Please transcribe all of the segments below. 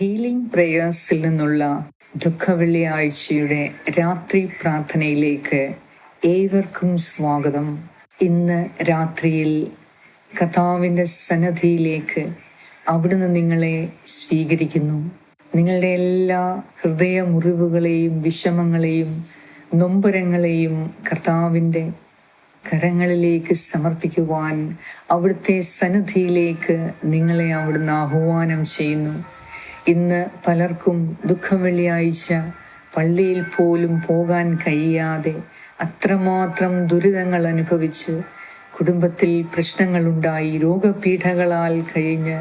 Healing പ്രേയേഴ്സിൽ നിന്നുള്ള ദുഃഖവെള്ളിയാഴ്ചയുടെ രാത്രി പ്രാർത്ഥനയിലേക്ക് ഏവർക്കും സ്വാഗതം. ഇന്ന് രാത്രിയിൽ കഥാവിന്റെ സന്നദ്ധിയിലേക്ക് അവിടുന്ന് നിങ്ങളെ സ്വീകരിക്കുന്നു. നിങ്ങളുടെ എല്ലാ ഹൃദയ മുറിവുകളെയും വിഷമങ്ങളെയും നൊമ്പരങ്ങളെയും കർത്താവിന്റെ കരങ്ങളിലേക്ക് സമർപ്പിക്കുവാൻ അവിടുത്തെ സന്നിധിയിലേക്ക് നിങ്ങളെ അവിടുന്ന് ആഹ്വാനം ചെയ്യുന്നു. ഇന്ന് പലർക്കും ദുഃഖം വെള്ളിയാഴ്ച പള്ളിയിൽ പോലും പോകാൻ കഴിയാതെ അത്രമാത്രം ദുരിതങ്ങൾ അനുഭവിച്ച് കുടുംബത്തിൽ പ്രശ്നങ്ങളുണ്ടായി രോഗപീഠകളാൽ കഴിഞ്ഞ്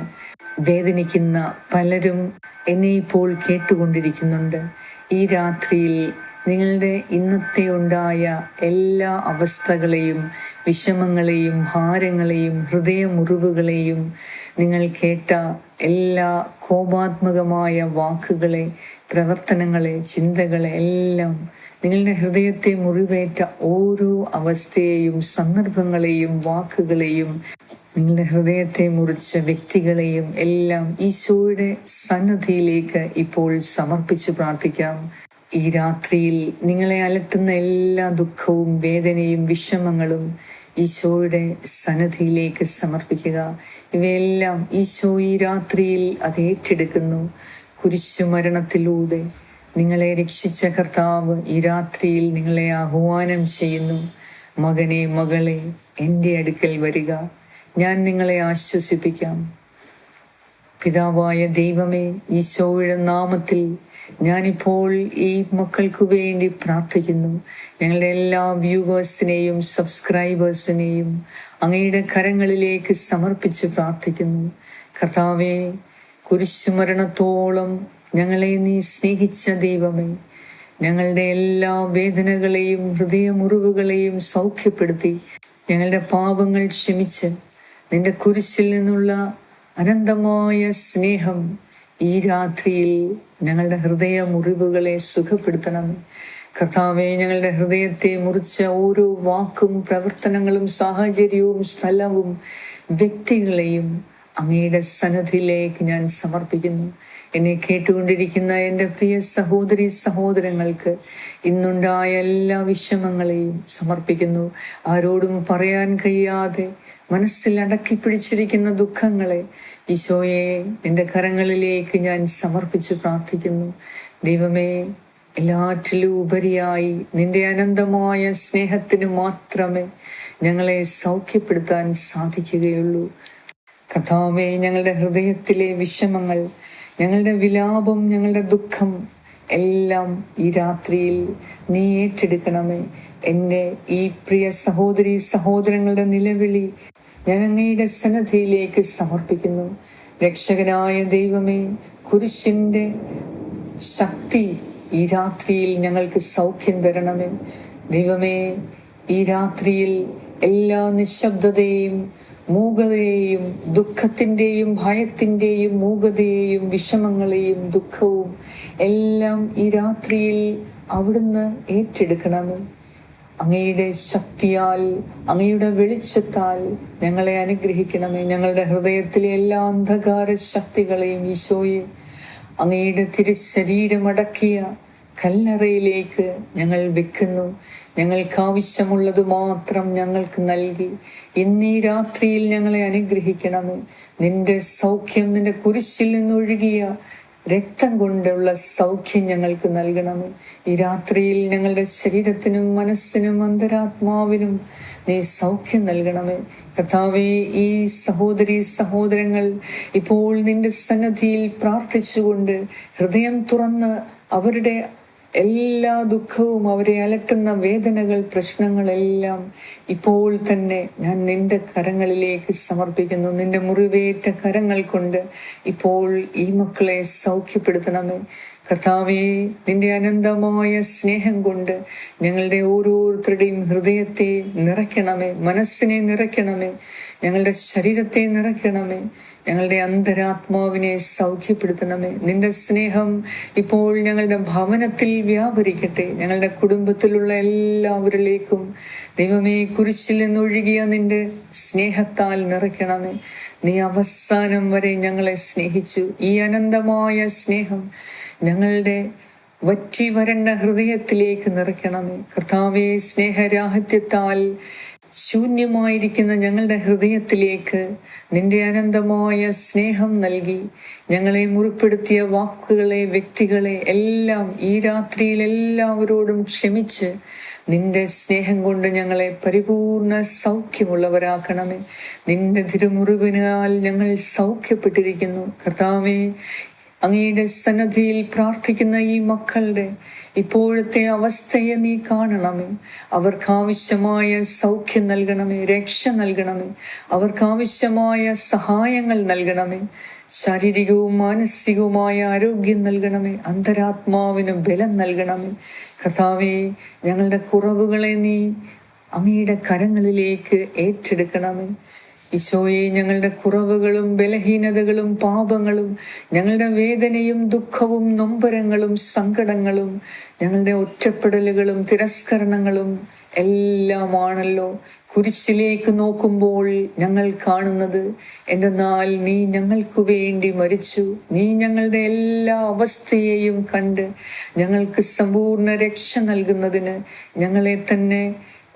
വേദനിക്കുന്ന പലരും എന്നെ ഇപ്പോൾ കേട്ടുകൊണ്ടിരിക്കുന്നുണ്ട്. ഈ രാത്രിയിൽ നിങ്ങളുടെ ഇന്നത്തെ ഉണ്ടായ എല്ലാ അവസ്ഥകളെയും വിഷമങ്ങളെയും ഭാരങ്ങളെയും ഹൃദയമുറിവുകളെയും നിങ്ങൾ കേട്ട എല്ലാ കോപാത്മകമായ വാക്കുകളെ പ്രവർത്തനങ്ങളെ ചിന്തകളെ എല്ലാം നിങ്ങളുടെ ഹൃദയത്തെ മുറിവേറ്റ ഓരോ അവസ്ഥയെയും സന്ദർഭങ്ങളെയും വാക്കുകളെയും നിങ്ങളുടെ ഹൃദയത്തെ മുറിച്ച വ്യക്തികളെയും എല്ലാം ഈശോയുടെ സന്നദ്ധിയിലേക്ക് ഇപ്പോൾ സമർപ്പിച്ച് പ്രാർത്ഥിക്കാം. ഈ രാത്രിയിൽ നിങ്ങളെ അലട്ടുന്ന എല്ലാ ദുഃഖവും വേദനയും വിഷമങ്ങളും ഈശോയുടെ സന്നദ്ധിയിലേക്ക് സമർപ്പിക്കുക. ഇവയെല്ലാം ഈശോ ഈ രാത്രിയിൽ അത് ഏറ്റെടുക്കുന്നു. കുരിശുമരണത്തിലൂടെ നിങ്ങളെ രക്ഷിച്ച കർത്താവ് ഈ രാത്രിയിൽ നിങ്ങളെ ആഹ്വാനം ചെയ്യുന്നു. മകനെ മകളെ എന്റെ അടുക്കൽ വരിക. ഞാൻ നിങ്ങളെ ആശ്വസിപ്പിക്കാം. പിതാവായ ദൈവമേ ഈശോയുടെ നാമത്തിൽ ഞാനിപ്പോൾ ഈ മക്കൾക്ക് വേണ്ടി പ്രാർത്ഥിക്കുന്നു. ഞങ്ങളുടെ എല്ലാ വ്യൂവേഴ്സിനെയും സബ്സ്ക്രൈബേഴ്സിനെയും അങ്ങയുടെ കരങ്ങളിലേക്ക് സമർപ്പിച്ച് പ്രാർത്ഥിക്കുന്നു. കർത്താവെ കുരിശുമരണത്തോളം ഞങ്ങളെ നീ സ്നേഹിച്ച ദൈവമേ ഞങ്ങളുടെ എല്ലാ വേദനകളെയും ഹൃദയമുറിവുകളെയും സൗഖ്യപ്പെടുത്തി ഞങ്ങളുടെ പാപങ്ങൾ ക്ഷമിച്ച് നിന്റെ കുരിശിൽ നിന്നുള്ള അനന്തമായ സ്നേഹം ഈ രാത്രിയിൽ ഞങ്ങളുടെ ഹൃദയ മുറിവുകളെ സുഖപ്പെടുത്തണം. കർത്താവെ ഞങ്ങളുടെ ഹൃദയത്തെ മുറിച്ച ഓരോ വാക്കും പ്രവർത്തനങ്ങളും സാഹചര്യവും സ്ഥലവും വ്യക്തികളെയും അങ്ങയുടെ സന്നദ്ധിയിലേക്ക് ഞാൻ സമർപ്പിക്കുന്നു. എന്നെ കേട്ടുകൊണ്ടിരിക്കുന്ന എന്റെ പ്രിയ സഹോദരി സഹോദരങ്ങൾക്ക് ഇന്നുണ്ടായ എല്ലാ വിഷമങ്ങളെയും സമർപ്പിക്കുന്നു. ആരോടും പറയാൻ കഴിയാതെ മനസ്സിൽ അടക്കി പിടിച്ചിരിക്കുന്ന ദുഃഖങ്ങളെ ഈശോയെ നിന്റെ കരങ്ങളിലേക്ക് ഞാൻ സമർപ്പിച്ച് പ്രാർത്ഥിക്കുന്നു. ദൈവമേ എല്ലാറ്റിലും ഉപരിയായി നിന്റെ അനന്തമായ സ്നേഹത്തിന് മാത്രമേ ഞങ്ങളെ സൗഖ്യപ്പെടുത്താൻ സാധിക്കുകയുള്ളൂ. കഥാവേ ഞങ്ങളുടെ ഹൃദയത്തിലെ വിഷമങ്ങൾ ഞങ്ങളുടെ വിലാപം ഞങ്ങളുടെ ദുഃഖം എല്ലാം ഈ രാത്രിയിൽ നീ ഏറ്റെടുക്കണമേ. എന്റെ ഈ പ്രിയ സഹോദരി സഹോദരങ്ങളുടെ നിലവിളി ഞാൻ അങ്ങയുടെ സന്നദ്ധിയിലേക്ക് സമർപ്പിക്കുന്നു. രക്ഷകനായ ദൈവമേ കുരിശിന്റെ ശക്തി ഈ രാത്രിയിൽ ഞങ്ങൾക്ക് സൗഖ്യം തരണമേ. ദൈവമേ ഈ രാത്രിയിൽ എല്ലാ നിശബ്ദതയും മൂകതയെയും ദുഃഖത്തിന്റെയും ഭയത്തിന്റെയും മൂകതയെയും വിഷമങ്ങളെയും ദുഃഖവും എല്ലാം ഈ രാത്രിയിൽ അവിടുന്ന് ഏറ്റെടുക്കണമേ. അങ്ങയുടെ ശക്തിയാൽ അങ്ങയുടെ വെളിച്ചത്താൽ ഞങ്ങളെ അനുഗ്രഹിക്കണമേ. ഞങ്ങളുടെ ഹൃദയത്തിലെ എല്ലാ അന്ധകാര ശക്തികളെയും ഈശോയെ അങ്ങയുടെ തിരുശരീരമടക്കിയ കല്ലറയിലേക്ക് ഞങ്ങൾ വെക്കുന്നു. ഞങ്ങൾക്ക് ആവശ്യമുള്ളത് മാത്രം ഞങ്ങൾക്ക് നൽകി. ഇന്നീ രാത്രിയിൽ ഞങ്ങളെ അനുഗ്രഹിക്കണമേ. നിന്റെ സൗഖ്യം നിന്റെ കുരിശിൽ നിന്നൊഴുകിയ രക്തം കൊണ്ടുള്ള സൗഖ്യം ഞങ്ങൾക്ക് നൽകണമേ. ഈ രാത്രിയിൽ ഞങ്ങളുടെ ശരീരത്തിനും മനസ്സിനും അന്തരാത്മാവിനും നീ സൗഖ്യം നൽകണമേ. കഥാവേ ഈ സഹോദരി സഹോദരങ്ങൾ ഇപ്പോൾ നിന്റെ സന്നദ്ധിയിൽ പ്രാർത്ഥിച്ചുകൊണ്ട് ഹൃദയം തുറന്ന് അവരുടെ എല്ലാ ദുഃഖവും അവരെ അലട്ടുന്ന വേദനകൾ പ്രശ്നങ്ങളെല്ലാം ഇപ്പോൾ തന്നെ ഞാൻ നിന്റെ കരങ്ങളിലേക്ക് സമർപ്പിക്കുന്നു. നിന്റെ മുറിവേറ്റ കരങ്ങൾ കൊണ്ട് ഇപ്പോൾ ഈ മക്കളെ സൗഖ്യപ്പെടുത്തണമേ. കർത്താവേ നിന്റെ അനന്തമായ സ്നേഹം കൊണ്ട് ഞങ്ങളുടെ ഓരോരുത്തരുടെയും ഹൃദയത്തെ നിറയ്ക്കണമേ. മനസ്സിനെ നിറയ്ക്കണമേ. ഞങ്ങളുടെ ശരീരത്തെ നിറയ്ക്കണമേ. ഞങ്ങളുടെ അന്തരാത്മാവിനെ സൗഖ്യപ്പെടുത്തണമേ. നിന്റെ സ്നേഹം ഇപ്പോൾ ഞങ്ങളുടെ ഭവനത്തിൽ വ്യാപരിക്കട്ടെ. ഞങ്ങളുടെ കുടുംബത്തിലുള്ള എല്ലാവരിലേക്കും ദൈവമേ കുരിശിൽ നിന്നൊഴുകിയ നിന്റെ സ്നേഹത്താൽ നിറയ്ക്കണമേ. നീ അവസാനം വരെ ഞങ്ങളെ സ്നേഹിച്ചു. ഈ അനന്തമായ സ്നേഹം ഞങ്ങളുടെ വറ്റി വരണ്ട ഹൃദയത്തിലേക്ക് നിറയ്ക്കണമേ. കർത്താവെ സ്നേഹരാഹിത്യത്താൽ ശൂന്യമായിരിക്കുന്ന ഞങ്ങളുടെ ഹൃദയത്തിലേക്ക് നിന്റെ അനന്തമായ സ്നേഹം നൽകി ഞങ്ങളെ മുറിപ്പെടുത്തിയ വാക്കുകളെ വ്യക്തികളെ എല്ലാം ഈ രാത്രിയിൽ എല്ലാവരോടും ക്ഷമിച്ച് നിന്റെ സ്നേഹം കൊണ്ട് ഞങ്ങളെ പരിപൂർണ സൗഖ്യമുള്ളവരാക്കണമേ. നിന്റെ തിരുമുറിവിനാൽ ഞങ്ങൾ സൗഖ്യപ്പെട്ടിരിക്കുന്നു. കർത്താവേ അങ്ങയുടെ സന്നദ്ധിയിൽ പ്രാർത്ഥിക്കുന്ന ഈ മക്കളുടെ ഇപ്പോഴത്തെ അവസ്ഥയെ നീ കാണണമേ. അവർക്കാവശ്യമായ സൗഖ്യം നൽകണമേ രക്ഷ നൽകണമേ. അവർക്കാവശ്യമായ സഹായങ്ങൾ നൽകണമേ. ശാരീരികവും മാനസികവുമായ ആരോഗ്യം നൽകണമേ. അന്തരാത്മാവിന് ബലം നൽകണമേ. കർത്താവെ ഞങ്ങളുടെ കുറവുകളെ നീ അങ്ങയുടെ കരങ്ങളിലേക്ക് ഏറ്റെടുക്കണമേ. ഈശോയെ ഞങ്ങളുടെ കുറവുകളും ബലഹീനതകളും പാപങ്ങളും ഞങ്ങളുടെ വേദനയും ദുഃഖവും നൊമ്പരങ്ങളും സങ്കടങ്ങളും ഞങ്ങളുടെ ഒറ്റപ്പെടലുകളും തിരസ്കരണങ്ങളും എല്ലാമാണല്ലോ. കുരിശിലേക്ക് നോക്കുമ്പോൾ ഞങ്ങൾ കാണുന്നത് എന്തെന്നാൽ നീ ഞങ്ങൾക്ക് വേണ്ടി മരിച്ചു. നീ ഞങ്ങളുടെ എല്ലാ അവസ്ഥയെയും കണ്ട് ഞങ്ങൾക്ക് സമ്പൂർണ രക്ഷ നൽകുന്നതിന് ഞങ്ങളെ തന്നെ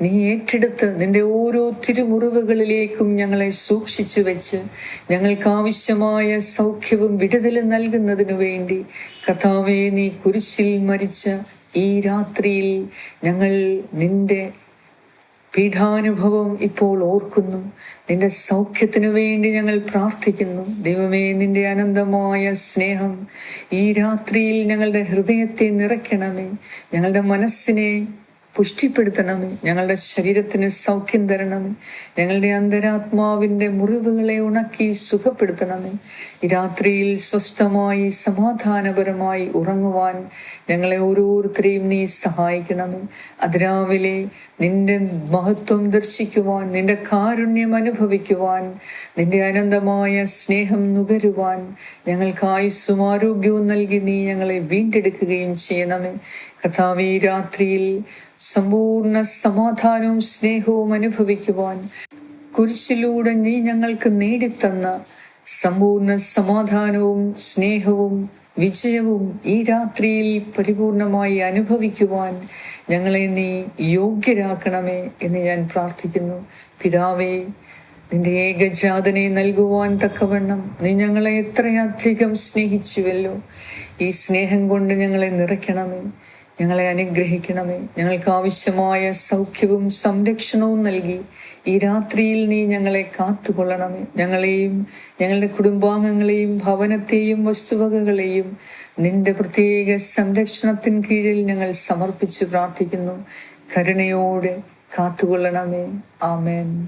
നീ ഏറ്റെടുത്ത് നിന്റെ ഓരോ തിരുമുറിവുകളിലേക്കും ഞങ്ങളെ സൂക്ഷിച്ചു വെച്ച് ഞങ്ങൾക്ക് ആവശ്യമായ സൗഖ്യവും വിടുതലും നൽകുന്നതിനു വേണ്ടി കഥാവെ നീ കുരിശിൽ മരിച്ച ഈ രാത്രിയിൽ ഞങ്ങൾ നിന്റെ പീഠാനുഭവം ഇപ്പോൾ ഓർക്കുന്നു. നിന്റെ സൗഖ്യത്തിനു വേണ്ടി ഞങ്ങൾ പ്രാർത്ഥിക്കുന്നു. ദൈവമേ നിന്റെ അനന്തമായ സ്നേഹം ഈ രാത്രിയിൽ ഞങ്ങളുടെ ഹൃദയത്തെ നിറയ്ക്കണമേ. ഞങ്ങളുടെ മനസ്സിനെ പുഷ്ടിപ്പെടുത്തണമേ ഞങ്ങളുടെ ശരീരത്തിന് സൗഖ്യം തരണമേ ഞങ്ങളുടെ അന്തരാത്മാവിന്റെ മുറിവുകളെ ഉണക്കി സുഖപ്പെടുത്തണമേ ഈ രാത്രിയിൽ സ്വസ്ഥമായി സമാധാനപരമായി ഉറങ്ങുവാൻ ഞങ്ങളെ ഓരോരുത്തരെയും നീ സഹായിക്കണമേ അതിരാവിലെ നിന്റെ മഹത്വം ദർശിക്കുവാൻ നിന്റെ കാരുണ്യം അനുഭവിക്കുവാൻ നിന്റെ അനന്തമായ സ്നേഹം നുകരുവാൻ ഞങ്ങൾക്ക് ആയുസ്സും ആരോഗ്യവും നൽകി നീ ഞങ്ങളെ വീണ്ടെടുക്കുകയും ചെയ്യണമേ കഥാവി രാത്രിയിൽ സമ്പൂർണ സമാധാനവും സ്നേഹവും അനുഭവിക്കുവാൻ കുരിശിലൂടെ നീ ഞങ്ങൾക്ക് നേടിത്തന്ന സമ്പൂർണ സമാധാനവും സ്നേഹവും വിജയവും ഈ രാത്രിയിൽ പരിപൂർണമായി അനുഭവിക്കുവാൻ ഞങ്ങളെ നീ യോഗ്യരാക്കണമേ എന്ന് ഞാൻ പ്രാർത്ഥിക്കുന്നു. പിതാവേ നിന്റെ ഏകജാതനെ നൽകുവാൻ തക്കവണ്ണം നീ ഞങ്ങളെ എത്രയധികം സ്നേഹിച്ചുവല്ലോ. ഈ സ്നേഹം കൊണ്ട് ഞങ്ങളെ നിറയ്ക്കണമേ. ഞങ്ങളെ അനുഗ്രഹിക്കണമേ. ഞങ്ങൾക്ക് ആവശ്യമായ സൗഖ്യവും സംരക്ഷണവും നൽകി ഈ രാത്രിയിൽ നീ ഞങ്ങളെ കാത്തുകൊള്ളണമേ. ഞങ്ങളെയും ഞങ്ങളുടെ കുടുംബാംഗങ്ങളെയും ഭവനത്തെയും വസ്തുവകകളെയും നിന്റെ പ്രത്യേക സംരക്ഷണത്തിൻ കീഴിൽ ഞങ്ങൾ സമർപ്പിച്ച് പ്രാർത്ഥിക്കുന്നു. കരുണയോടെ കാത്തുകൊള്ളണമേ. ആമേൻ.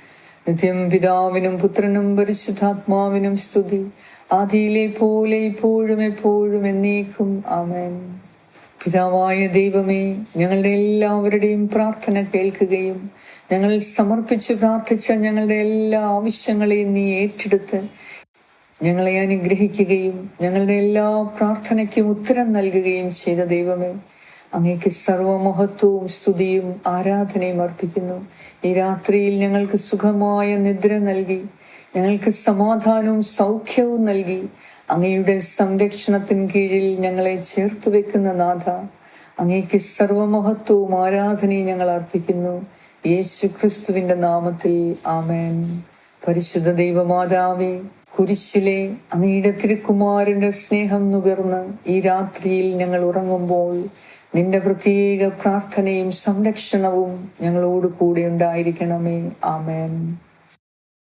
നിത്യം പിതാവിനും പുത്രനും പരിശുദ്ധാത്മാവിനും സ്തുതി. ആദിയിലെ പോലെ ഇപ്പോഴും എപ്പോഴും എന്നേക്കും. ആമേൻ. പിതാവായ ദൈവമേ ഞങ്ങളുടെ എല്ലാവരുടെയും പ്രാർത്ഥന കേൾക്കുകയും ഞങ്ങൾ സമർപ്പിച്ച് പ്രാർത്ഥിച്ച ഞങ്ങളുടെ എല്ലാ ആവശ്യങ്ങളെയും നീ ഏറ്റെടുത്ത് ഞങ്ങളെ അനുഗ്രഹിക്കുകയും ഞങ്ങളുടെ എല്ലാ പ്രാർത്ഥനയ്ക്കും ഉത്തരം നൽകുകയും ചെയ്ത ദൈവമേ അങ്ങേക്ക് സർവമഹത്വവും സ്തുതിയും ആരാധനയും അർപ്പിക്കുന്നു. ഈ രാത്രിയിൽ ഞങ്ങൾക്ക് സുഖമായ നിദ്ര നൽകി ഞങ്ങൾക്ക് സമാധാനവും സൗഖ്യവും നൽകി അങ്ങയുടെ സംരക്ഷണത്തിൻ കീഴിൽ ഞങ്ങളെ ചേർത്ത് വെക്കുന്ന നാഥ അങ്ങേക്ക് സർവമഹത്വവും ആരാധനയും ഞങ്ങൾ അർപ്പിക്കുന്നു. യേശു ക്രിസ്തുവിന്റെ നാമത്തിൽ ആമേൻ. പരിശുദ്ധ ദൈവമാതാവേ കുരിശിലെ അങ്ങയുടെ തിരുക്കുമാരന്റെ സ്നേഹം നുകർന്ന് ഈ രാത്രിയിൽ ഞങ്ങൾ ഉറങ്ങുമ്പോൾ നിന്റെ പ്രത്യേക പ്രാർത്ഥനയും സംരക്ഷണവും ഞങ്ങളോട് കൂടെ ഉണ്ടായിരിക്കണമേ. ആമേൻ.